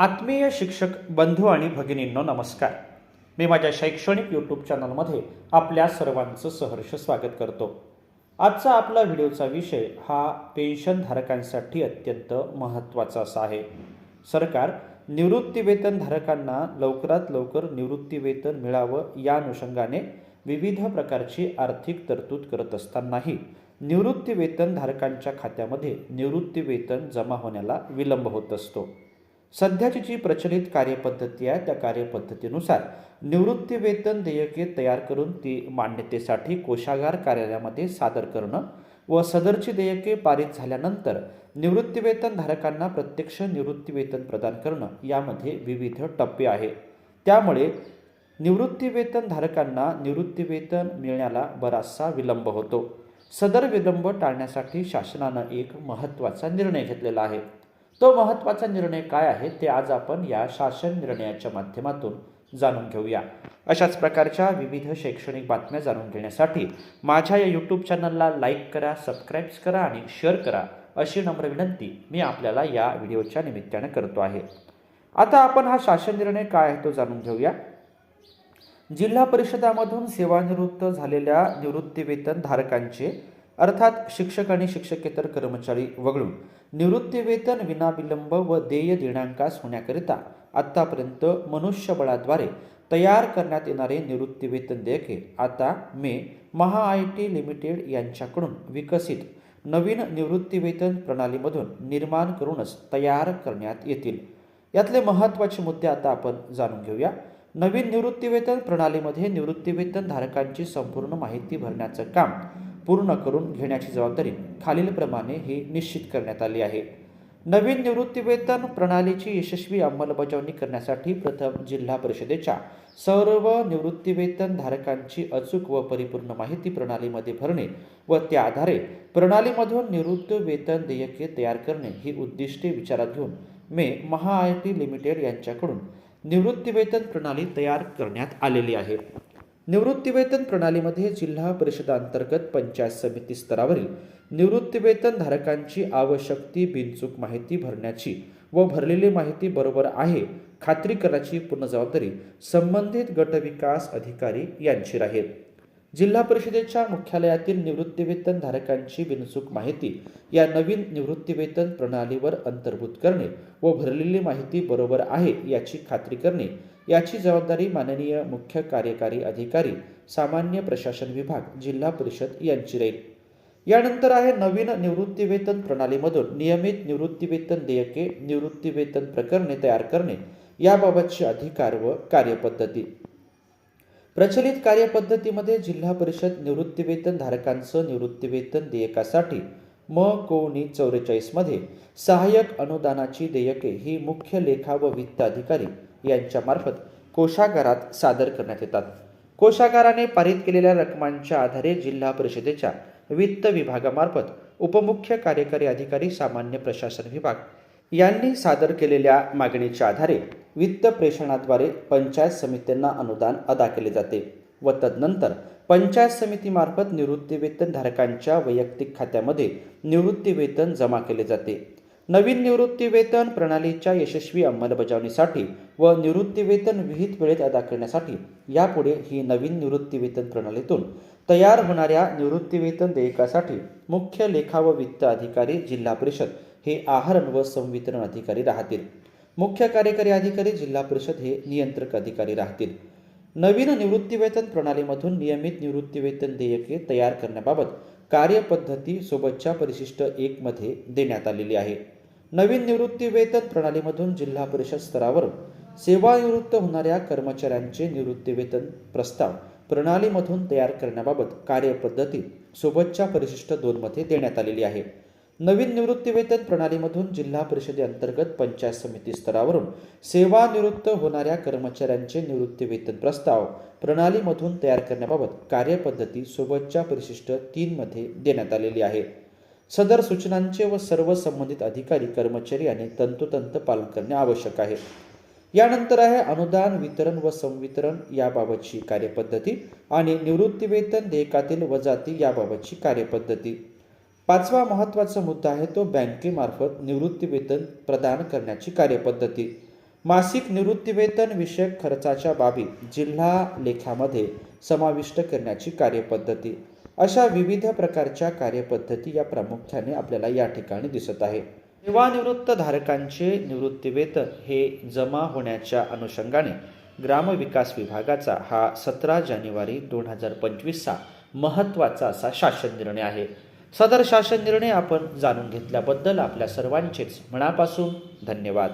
आत्मीय शिक्षक बंधू आणि भगिनींनो नमस्कार. मी माझ्या शैक्षणिक यूट्यूब चॅनलमध्ये आपल्या सर्वांचं सहर्ष स्वागत करतो. आजचा आपला व्हिडिओचा विषय हा पेन्शनधारकांसाठी अत्यंत महत्त्वाचा असा आहे. सरकार निवृत्तीवेतनधारकांना लवकरात लवकर निवृत्तीवेतन मिळावं या अनुषंगाने विविध प्रकारची आर्थिक तरतूद करत असतानाही निवृत्तीवेतनधारकांच्या खात्यामध्ये निवृत्तीवेतन जमा होण्याला विलंब होत असतो. सध्याची जी प्रचलित कार्यपद्धती आहे त्या कार्यपद्धतीनुसार निवृत्ती वेतन देयके तयार करून ती मान्यतेसाठी कोशागार कार्यालयामध्ये सादर करणं व सदरची देयके पारित झाल्यानंतर निवृत्तीवेतन धारकांना प्रत्यक्ष निवृत्तीवेतन प्रदान करणं यामध्ये विविध टप्पे आहे त्यामुळे निवृत्तीवेतन धारकांना निवृत्तीवेतन मिळण्याला बराचसा विलंब होतो. सदर विलंब टाळण्यासाठी शासनानं एक महत्त्वाचा निर्णय घेतलेला आहे. तो महत्त्वाचा निर्णय काय आहे ते आज आपण या शासन निर्णयाच्या माध्यमातून जाणून घेऊया. अशाच प्रकारच्या विविध शैक्षणिक बातम्या जाणून घेण्यासाठी माझ्या या यूट्यूब चॅनलला लाईक करा सबस्क्राईब्स करा आणि शेअर करा अशी नम्र विनंती मी आपल्याला या व्हिडिओच्या निमित्ताने करतो आहे. आता आपण हा शासन निर्णय काय आहे तो जाणून घेऊया. जिल्हा परिषदामधून सेवानिवृत्त झालेल्या निवृत्तीवेतन धारकांचे अर्थात शिक्षक आणि शिक्षकेतर कर्मचारी वगळून निवृत्तीवेतन विनाविलंब व देय दिनांकास होण्याकरिता आत्तापर्यंत मनुष्यबळाद्वारे तयार करण्यात येणारे निवृत्तीवेतन देयके आता मे महा आय टी लिमिटेड यांच्याकडून विकसित नवीन निवृत्तीवेतन प्रणालीमधून निर्माण करूनच तयार करण्यात येतील. यातले महत्त्वाचे मुद्दे आता आपण जाणून घेऊया. नवीन निवृत्तीवेतन प्रणालीमध्ये निवृत्तीवेतन धारकांची संपूर्ण माहिती भरण्याचं काम पूर्ण करून घेण्याची जबाबदारी खालीलप्रमाणे ही निश्चित करण्यात आली आहे. नवीन निवृत्तीवेतन प्रणालीची यशस्वी अंमलबजावणी करण्यासाठी प्रथम जिल्हा परिषदेच्या सर्व निवृत्तीवेतन धारकांची अचूक व परिपूर्ण माहिती प्रणालीमध्ये भरणे व त्या आधारे प्रणालीमधून निवृत्त वेतन देयके तयार करणे ही उद्दिष्टे विचारात घेऊन मे महा आय टी लिमिटेड यांच्याकडून निवृत्तीवेतन प्रणाली तयार करण्यात आलेली आहे. निवृत्तीवेतन प्रणालीमध्ये जिल्हा परिषदांतर्गत पंचायत समिती स्तरावरील निवृत्तीवेतन धारकांची आवश्यक ती बिनचूक माहिती भरण्याची व भरलेली माहिती बरोबर आहे खात्री करण्याची पूर्ण जबाबदारी संबंधित गटविकास अधिकारी यांची राहील. जिल्हा परिषदेच्या मुख्यालयातील निवृत्तीवेतन धारकांची बिनचूक माहिती या नवीन निवृत्तीवेतन प्रणालीवर अंतर्भूत करणे व भरलेली माहिती बरोबर आहे याची खात्री करणे याची जबाबदारी माननीय मुख्य कार्यकारी अधिकारी सामान्य प्रशासन विभाग जिल्हा परिषद यांची राहील. यानंतर आहे नवीन निवृत्तीवेतन प्रणालीमधून नियमित निवृत्तीवेतन देयके निवृत्तीवेतन प्रकरणे तयार करणे याबाबतचे अधिकार व कार्यपद्धती. प्रचलित कार्यपद्धतीमध्ये जिल्हा परिषद निवृत्तीवेतन धारकांचं निवृत्तीवेतन देयकासाठी म. कोणी चौवेचाळीसमध्ये सहाय्यक अनुदानाची देयके ही मुख्य लेखा व वित्त अधिकारी यांच्यामार्फत कोषागारात सादर करण्यात येतात. कोषागाराने पारित केलेल्या रकमांच्या आधारे जिल्हा परिषदेच्या वित्त विभागामार्फत उपमुख्य कार्यकारी अधिकारी सामान्य प्रशासन विभाग यांनी सादर केलेल्या मागणीच्या आधारे वित्त प्रेषणाद्वारे पंचायत समित्यांना अनुदान अदा केले जाते व तदनंतर पंचायत समितीमार्फत निवृत्तीवेतन धारकांच्या वैयक्तिक खात्यामध्ये निवृत्तीवेतन जमा केले जाते. नवीन निवृत्तीवेतन प्रणालीच्या यशस्वी अंमलबजावणीसाठी व निवृत्तीवेतन विहित वेळेत अदा करण्यासाठी यापुढे ही नवीन निवृत्तीवेतन प्रणालीतून तयार होणाऱ्या निवृत्तीवेतन देयकासाठी मुख्य लेखा व वित्त अधिकारी जिल्हा परिषद हे आहरण व संवितरण अधिकारी राहतील. मुख्य कार्यकारी अधिकारी जिल्हा परिषद हे नियंत्रक अधिकारी राहतील. नवीन निवृत्तीवेतन प्रणालीमधून नियमित निवृत्तीवेतन देयके तयार करण्याबाबत कार्यपद्धती सोबतच्या परिशिष्ट एकमध्ये देण्यात आलेली आहे. नवीन निवृत्तीवेतन प्रणालीमधून जिल्हा परिषद स्तरावर सेवानिवृत्त होणाऱ्या कर्मचाऱ्यांचे निवृत्तीवेतन प्रस्ताव प्रणालीमधून तयार करण्याबाबत कार्यपद्धती सोबतच्या परिशिष्ट दोनमध्ये देण्यात आलेली आहे. नवीन निवृत्तीवेतन प्रणालीमधून जिल्हा परिषदेअंतर्गत पंचायत समिती स्तरावरून सेवानिवृत्त होणाऱ्या कर्मचाऱ्यांचे निवृत्तीवेतन प्रस्ताव प्रणालीमधून तयार करण्याबाबत कार्यपद्धती सोबतच्या परिशिष्ट तीनमध्ये देण्यात आलेली आहे. सदर सूचनांचे व सर्व संबंधित अधिकारी कर्मचारी यांनी तंतोतंत पालन करणे आवश्यक आहे. यानंतर आहे अनुदान वितरण व संवितरण याबाबतची कार्यपद्धती आणि निवृत्तीवेतन देयकातील वजाती याबाबतची कार्यपद्धती. पाचवा महत्त्वाचा मुद्दा आहे तो बँकेमार्फत निवृत्तीवेतन प्रदान करण्याची कार्यपद्धती. मासिक निवृत्तीवेतन विषयक खर्चाच्या बाबी जिल्हा लेखामध्ये समाविष्ट करण्याची कार्यपद्धती. अशा विविध प्रकारच्या कार्यपद्धती या प्रामुख्याने आपल्याला या ठिकाणी दिसत आहे. सेवानिवृत्त धारकांचे निवृत्तीवेतन हे जमा होण्याच्या अनुषंगाने ग्रामविकास विभागाचा हा सतरा जानेवारी दोन हजार पंचवीसचा महत्त्वाचा असा शासन निर्णय आहे. सदर शासन निर्णय आपण जाणून घेतल्याबद्दल आपल्या सर्वांचेच मनापासून धन्यवाद.